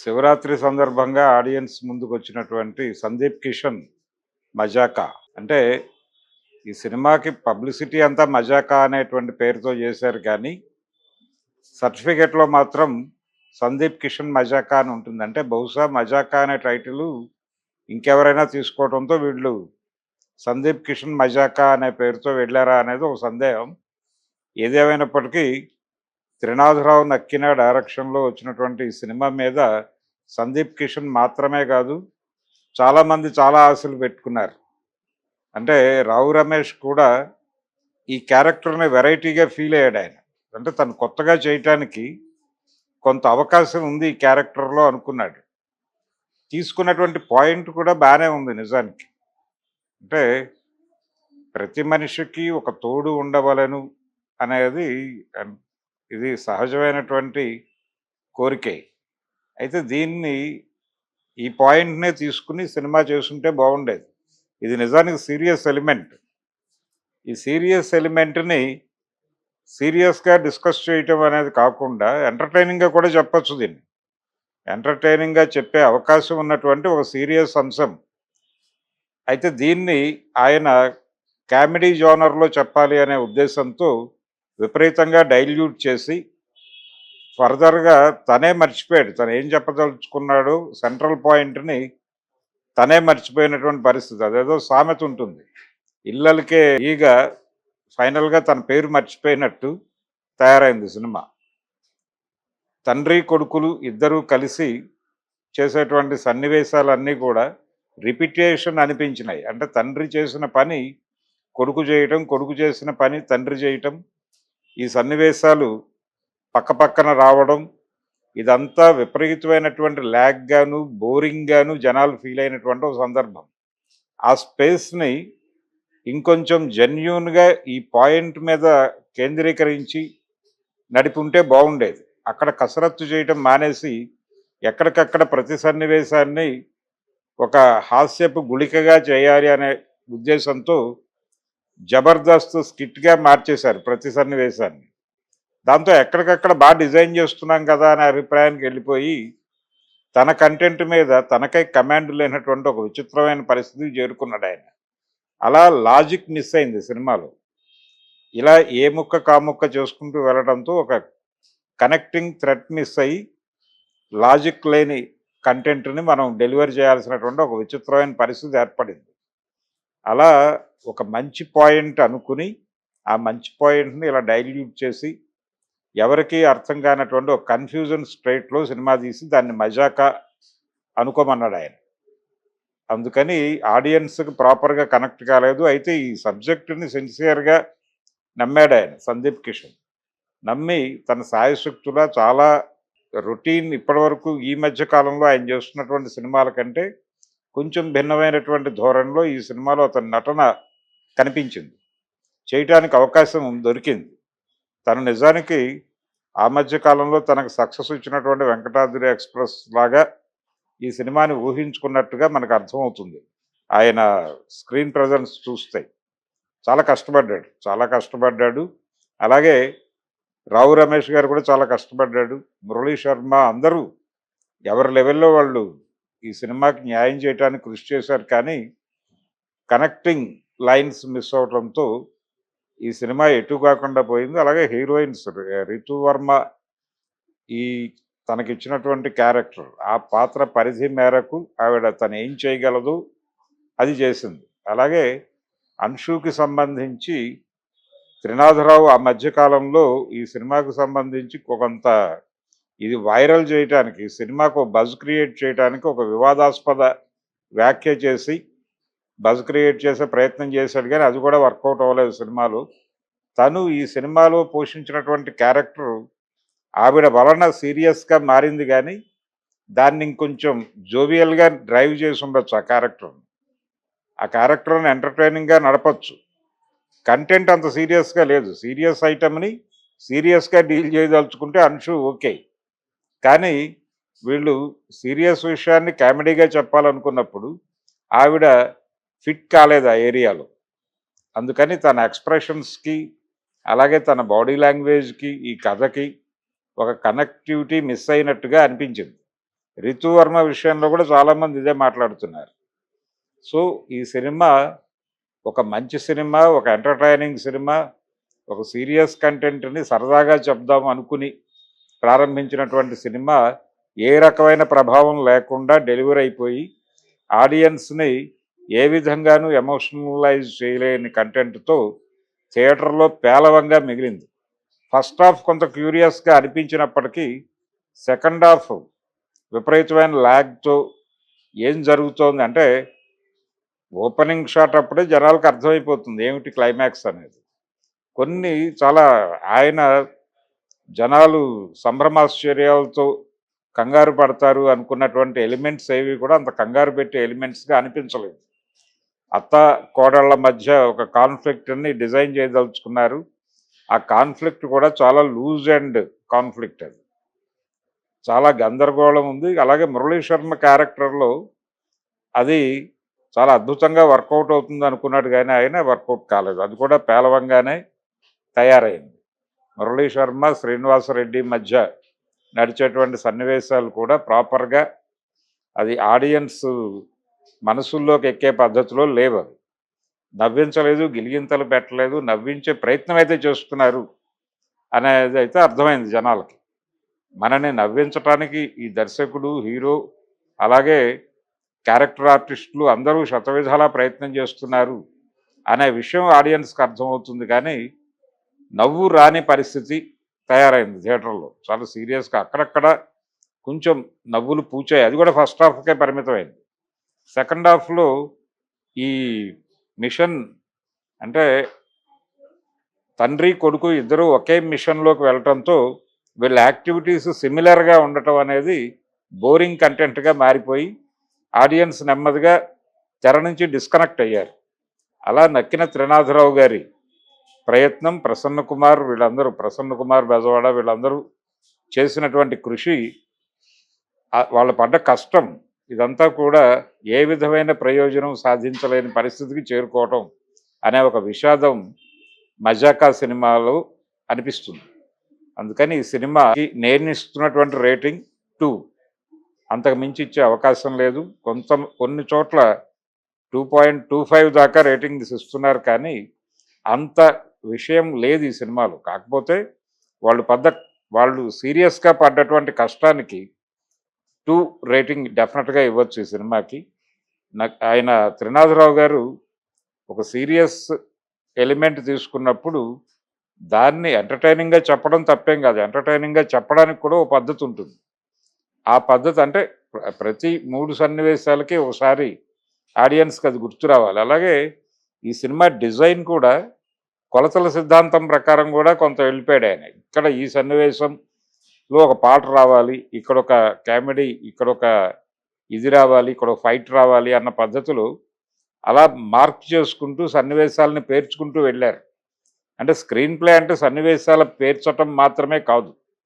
శివరాత్రి సందర్భంగా ఆడియన్స్ ముందుకు వచ్చినటువంటి సందీప్ కిషన్ మజాకా. అంటే ఈ సినిమాకి పబ్లిసిటీ అంతా మజాకా అనేటువంటి పేరుతో చేశారు కానీ సర్టిఫికెట్లో మాత్రం సందీప్ కిషన్ మజాకా అని ఉంటుంది. అంటే బహుశా మజాకా అనే టైటిల్ ఇంకెవరైనా తీసుకోవడంతో వీళ్ళు సందీప్ కిషన్ మజాకా అనే పేరుతో వెళ్ళారా అనేది ఒక సందేహం. ఏదేమైనప్పటికీ త్రినాథరావు నక్కిన డైరెక్షన్లో వచ్చినటువంటి ఈ సినిమా మీద సందీప్ కిషన్ మాత్రమే కాదు చాలామంది చాలా ఆశలు పెట్టుకున్నారు. అంటే రావు రమేష్ కూడా ఈ క్యారెక్టర్ని వెరైటీగా ఫీల్ అయ్యాడు ఆయన. అంటే తను కొత్తగా చేయటానికి కొంత అవకాశం ఉంది ఈ క్యారెక్టర్లో అనుకున్నాడు. తీసుకున్నటువంటి పాయింట్ కూడా బాగానే ఉంది నిజానికి. అంటే ప్రతి మనిషికి ఒక తోడు ఉండవలను అనేది ఇది సహజమైనటువంటి కోరికే. అయితే దీన్ని ఈ పాయింట్నే తీసుకుని సినిమా చేసుంటే బాగుండేది. ఇది నిజానికి సీరియస్ ఎలిమెంట్. ఈ సీరియస్ ఎలిమెంట్ని సీరియస్గా డిస్కస్ చేయటం అనేది కాకుండా ఎంటర్టైనింగ్గా కూడా చెప్పచ్చు దీన్ని. ఎంటర్టైనింగ్గా చెప్పే అవకాశం ఉన్నటువంటి ఒక సీరియస్ అంశం. అయితే దీన్ని ఆయన కామెడీ జోనర్లో చెప్పాలి అనే ఉద్దేశంతో విపరీతంగా డైల్యూట్ చేసి ఫర్దర్గా తనే మర్చిపోయాడు. తను ఏం చెప్పదలుచుకున్నాడు? సెంట్రల్ పాయింట్ని తనే మర్చిపోయినటువంటి పరిస్థితి. అదేదో సామెత ఉంటుంది. ఇళ్ళలకే ఈగ ఫైనల్గా తన పేరు మర్చిపోయినట్టు తయారైంది సినిమా. తండ్రి కొడుకులు ఇద్దరూ కలిసి చేసేటువంటి సన్నివేశాలన్నీ కూడా రిపిటేషన్ అనిపించినాయి. అంటే తండ్రి చేసిన పని కొడుకు చేయటం కొడుకు చేసిన పని తండ్రి చేయటం ఈ సన్నివేశాలు పక్కపక్కన రావడం ఇదంతా విపరీతమైనటువంటి ల్యాగ్ గాను బోరింగ్ గాను జనాలు ఫీల్ అయినటువంటి ఒక సందర్భం. ఆ స్పేస్ని ఇంకొంచెం జెన్యున్గా ఈ పాయింట్ మీద కేంద్రీకరించి నడిపుంటే బాగుండేది. అక్కడ కసరత్తు చేయటం మానేసి ఎక్కడికక్కడ ప్రతి సన్నివేశాన్ని ఒక హాస్యపు గుళికగా చేయాలి అనే ఉద్దేశంతో జబర్దస్త్ స్కిట్గా మార్చేశారు ప్రతి సన్నివేశాన్ని. దాంతో ఎక్కడికక్కడ బాగా డిజైన్ చేస్తున్నాం కదా అనే అభిప్రాయానికి వెళ్ళిపోయి తన కంటెంట్ మీద తనకై కమాండ్ లేనటువంటి ఒక విచిత్రమైన పరిస్థితికి చేరుకున్నాడు ఆయన. అలా లాజిక్ మిస్ అయింది సినిమాలో. ఇలా ఏ ముక్క కాముక్క చేసుకుంటూ వెళ్ళడంతో ఒక కనెక్టింగ్ థ్రెట్ మిస్ అయ్యి లాజిక్ లేని కంటెంట్ని మనం డెలివర్ చేయాల్సినటువంటి ఒక విచిత్రమైన పరిస్థితి ఏర్పడింది. అలా ఒక మంచి పాయింట్ అనుకుని ఆ మంచి పాయింట్ని ఇలా డైల్యూట్ చేసి ఎవరికి అర్థం కానటువంటి ఒక కన్ఫ్యూజన్ స్ట్రైట్లో సినిమా తీసి దాన్ని మజాకా అనుకోమన్నాడు ఆయన. అందుకని ఆడియన్స్కి ప్రాపర్గా కనెక్ట్ కాలేదు. అయితే ఈ సబ్జెక్టుని సిన్సియర్గా నమ్మాడు ఆయన సందీప్ కిషన్. నమ్మి తన సాయశక్తులా చాలా రొటీన్ ఇప్పటివరకు ఈ మధ్య కాలంలో ఆయన చేస్తున్నటువంటి సినిమాల కంటే కొంచెం భిన్నమైనటువంటి ధోరణిలో ఈ సినిమాలో అతని నటన కనిపించింది. చేయటానికి అవకాశం దొరికింది. తను నిజానికి ఆ మధ్య కాలంలో తనకు సక్సెస్ ఇచ్చినటువంటి వెంకటాద్రి ఎక్స్ప్రెస్ లాగా ఈ సినిమాని ఊహించుకున్నట్టుగా మనకు అర్థమవుతుంది. ఆయన స్క్రీన్ ప్రజెన్స్ చూస్తే చాలా కష్టపడ్డాడు. చాలా కష్టపడ్డాడు. అలాగే రావు రమేష్ గారు కూడా చాలా కష్టపడ్డాడు. మురళీ శర్మ అందరూ ఎవరి లెవెల్లో వాళ్ళు ఈ సినిమాకి న్యాయం చేయడానికి కృషి చేశారు కానీ కనెక్టింగ్ లైన్స్ మిస్ అవడంతో ఈ సినిమా ఎటు కాకుండా పోయింది. అలాగే హీరోయిన్స్ రితు వర్మ ఈ తనకిచ్చినటువంటి క్యారెక్టర్ ఆ పాత్ర పరిధి మేరకు ఆవిడ తను ఏం చేయగలదు అది చేసింది. అలాగే అన్షుకి సంబంధించి త్రినాథరావు ఆ మధ్యకాలంలో ఈ సినిమాకు సంబంధించి కొంత ఇది వైరల్ చేయటానికి సినిమాకు బజ్ క్రియేట్ చేయడానికి ఒక వివాదాస్పద వ్యాఖ్య చేసి బజ్ క్రియేట్ చేసే ప్రయత్నం చేశాడు కానీ అది కూడా వర్కౌట్ అవ్వలేదు సినిమాలు. తను ఈ సినిమాలో పోషించినటువంటి క్యారెక్టర్ ఆవిడ వలన సీరియస్గా మారింది కానీ దాన్ని ఇంకొంచెం జోవియల్గా డ్రైవ్ చేసి ఉండొచ్చు ఆ క్యారెక్టర్ని. ఆ క్యారెక్టర్ని ఎంటర్టైనింగ్గా నడపచ్చు. కంటెంట్ అంత సీరియస్గా లేదు. సీరియస్ ఐటమ్ని సీరియస్గా డీల్ చేయదలుచుకుంటే అంశు ఓకే. కానీ వీళ్ళు సీరియస్ విషయాన్ని కామెడీగా చెప్పాలనుకున్నప్పుడు ఆవిడ ఫిట్ కాలేదు ఆ ఏరియాలో. అందుకని తన ఎక్స్ప్రెషన్స్కి అలాగే తన బాడీ లాంగ్వేజ్కి ఈ కథకి ఒక కనెక్టివిటీ మిస్ అయినట్టుగా అనిపించింది. రితువర్మ విషయంలో కూడా చాలామంది ఇదే మాట్లాడుతున్నారు. సో ఈ సినిమా ఒక మంచి సినిమా ఒక ఎంటర్టైనింగ్ సినిమా ఒక సీరియస్ కంటెంట్ని సరదాగా చెప్దాం అనుకుని ప్రారంభించినటువంటి సినిమా ఏ రకమైన ప్రభావం లేకుండా డెలివరీ అయిపోయి ఆడియన్స్ని ఏ విధంగానూ ఎమోషనలైజ్ చేయలేని కంటెంట్తో థియేటర్లో పేలవంగా మిగిలింది. ఫస్ట్ హాఫ్ కొంత క్యూరియస్గా అనిపించినప్పటికీ సెకండ్ హాఫ్ విపరీతమైన ల్యాగ్తో ఏం జరుగుతోంది అంటే ఓపెనింగ్ షాట్ అప్పుడే జనాలకు అర్థమైపోతుంది ఏమిటి క్లైమాక్స్ అనేది. కొన్ని చాలా ఆయన జనాలు సంభ్రమాశ్చర్యాలతో కంగారు పడతారు అనుకున్నటువంటి ఎలిమెంట్స్ ఏవి కూడా అంత కంగారు పెట్టే ఎలిమెంట్స్గా అనిపించలేదు. అత్త కోడళ్ళ మధ్య ఒక కాన్ఫ్లిక్ట్ని డిజైన్ చేయదలుచుకున్నారు. ఆ కాన్ఫ్లిక్ట్ కూడా చాలా లూజ్ అండ్ కాన్ఫ్లిక్ట్ అది. చాలా గందరగోళం ఉంది. అలాగే మురళీ శర్మ క్యారెక్టర్లో అది చాలా అద్భుతంగా వర్కౌట్ అవుతుంది అనుకున్నాడు కానీ ఆయన వర్కౌట్ కాలేదు. అది కూడా పేలవంగానే తయారైంది. మురళీ శర్మ శ్రీనివాసరెడ్డి మధ్య నడిచేటువంటి సన్నివేశాలు కూడా ప్రాపర్గా అది ఆడియన్స్ మనసుల్లోకి ఎక్కే పద్ధతిలో లేవు అవి. నవ్వించలేదు గిలిగింతలు పెట్టలేదు నవ్వించే ప్రయత్నం అయితే చేస్తున్నారు అనేది అయితే అర్థమైంది జనాలకి. మనని నవ్వించటానికి ఈ దర్శకుడు హీరో అలాగే క్యారెక్టర్ ఆర్టిస్టులు అందరూ శతవిధాలా ప్రయత్నం చేస్తున్నారు అనే విషయం ఆడియన్స్కి అర్థమవుతుంది కానీ నవ్వు రాని పరిస్థితి తయారైంది థియేటర్లో. చాలా సీరియస్గా అక్కడక్కడ కొంచెం నవ్వులు పూచాయి. అది కూడా ఫస్ట్ హాఫ్కే పరిమితమైంది. సెకండ్ హాఫ్లో ఈ మిషన్ అంటే తండ్రి కొడుకు ఇద్దరు ఒకే మిషన్లోకి వెళ్ళటంతో వీళ్ళ యాక్టివిటీస్ సిమిలర్గా ఉండటం అనేది బోరింగ్ కంటెంట్గా మారిపోయి ఆడియన్స్ నెమ్మదిగా తెర నుంచి డిస్కనెక్ట్ అయ్యారు. అలా నక్కిన త్రినాథరావు గారి ప్రయత్నం ప్రసన్న కుమార్ వీళ్ళందరూ ప్రసన్న కుమార్ బెజవాడ వీళ్ళందరూ చేసినటువంటి కృషి వాళ్ళు పడ్డ కష్టం ఇదంతా కూడా ఏ విధమైన ప్రయోజనం సాధించలేని పరిస్థితికి చేరుకోవటం అనే ఒక విషాదం మజాకా సినిమాలో అనిపిస్తుంది. అందుకని ఈ సినిమాకి నేను ఇస్తున్నటువంటి రేటింగ్ టూ. అంతకు మించి ఇచ్చే అవకాశం లేదు. కొంత కొన్ని చోట్ల టూ పాయింట్ టూ ఫైవ్ దాకా రేటింగ్స్ ఇస్తున్నారు కానీ అంత విషయం లేదు ఈ సినిమాలో. కాకపోతే వాళ్ళు పడ్డ వాళ్ళు సీరియస్గా పడ్డటువంటి కష్టానికి టూ రేటింగ్ డెఫినెట్గా ఇవ్వచ్చు ఈ సినిమాకి. నాకు ఆయన త్రినాథరావు గారు ఒక సీరియస్ ఎలిమెంట్ తీసుకున్నప్పుడు దాన్ని ఎంటర్టైనింగ్గా చెప్పడం తప్పేం కాదు. ఎంటర్టైనింగ్గా చెప్పడానికి కూడా ఒక పద్ధతి ఉంటుంది. ఆ పద్ధతి అంటే ప్రతి మూడు సన్నివేశాలకి ఒకసారి ఆడియన్స్కి అది గుర్తు రావాలి. అలాగే ఈ సినిమా డిజైన్ కూడా కొలతల సిద్ధాంతం ప్రకారం కూడా కొంత వెళ్ళిపోయాడు ఆయన. ఇక్కడ ఈ సన్నివేశంలో ఒక పాట రావాలి ఇక్కడ ఒక కామెడీ ఇక్కడ ఒక ఇది రావాలి ఇక్కడ ఒక ఫైట్ రావాలి అన్న పద్ధతులు అలా మార్క్ చేసుకుంటూ సన్నివేశాలని పేర్చుకుంటూ వెళ్ళారు. అంటే స్క్రీన్ ప్లే అంటే సన్నివేశాల పేర్చటం మాత్రమే కాదు.